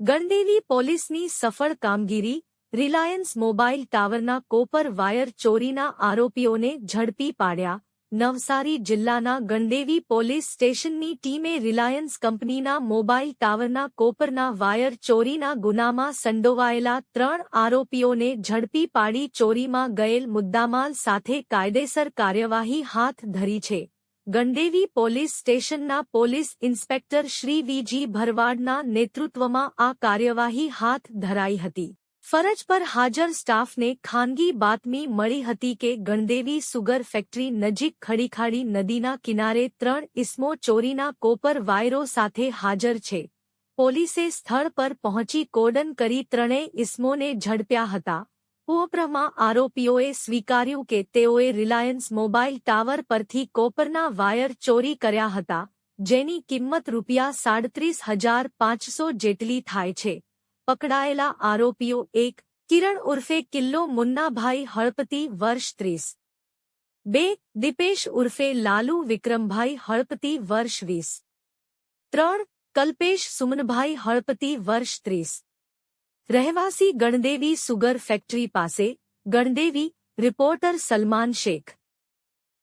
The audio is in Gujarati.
ગણદેવી પોલીસની સફળ કામગીરી, રિલાયન્સ મોબાઈલ ટાવરના કોપર વાયર ચોરીના આરોપીઓને ઝડપી પાડ્યા. નવસારી જિલ્લાના ગણદેવી પોલીસ સ્ટેશનની ટીમે રિલાયન્સ કંપનીના મોબાઈલ ટાવરના કોપરના વાયર ચોરીના ગુનામાં સંડોવાયેલા ત્રણ આરોપીઓને ઝડપી પાડી ચોરીમાં ગયેલ મુદ્દામાલ સાથે કાયદેસર કાર્યવાહી હાથ ધરી છે. ગંડેવી પોલીસ સ્ટેશનના પોલીસ ઇન્સ્પેક્ટર શ્રી વીજી ભરવાડના નેતૃત્વમાં આ કાર્યવાહી હાથ ધરાઈ હતી. ફરજ પર હાજર સ્ટાફને ખાનગી બાતમી મળી હતી કે ગણદેવી સુગર ફેક્ટરી નજીક ખડીખાડી નદીના કિનારે ત્રણ ઇસમો ચોરીના કોપર વાયરો સાથે હાજર છે. પોલીસે સ્થળ પર પહોંચી કોડન કરી ત્રણેય ઇસમોને ઝડપ્યા હતા. ઉપરમાં આરોપીઓએ સ્વીકાર્યું કે તેઓએ રિલાયન્સ મોબાઈલ ટાવર પરથી કોપરના વાયર ચોરી કર્યા હતા, જેની કિંમત રૂપિયા સાડત્રીસ હજાર પાંચસો જેટલી થાય છે. પકડાયેલા આરોપીઓ એક, કિરણ ઉર્ફે કિલ્લો મુન્નાભાઈ હળપતિ વર્ષ ત્રીસ. બે, દિપેશ ઉર્ફે લાલુ વિક્રમભાઈ હળપતિ વર્ષ વીસ. ત્રણ, કલ્પેશ સુમનભાઈ હળપતિ વર્ષ ત્રીસ. રહેવાસી ગણદેવી સુગર ફેક્ટરી પાસે ગણદેવી રિપોર્ટર સલમાન શેખ.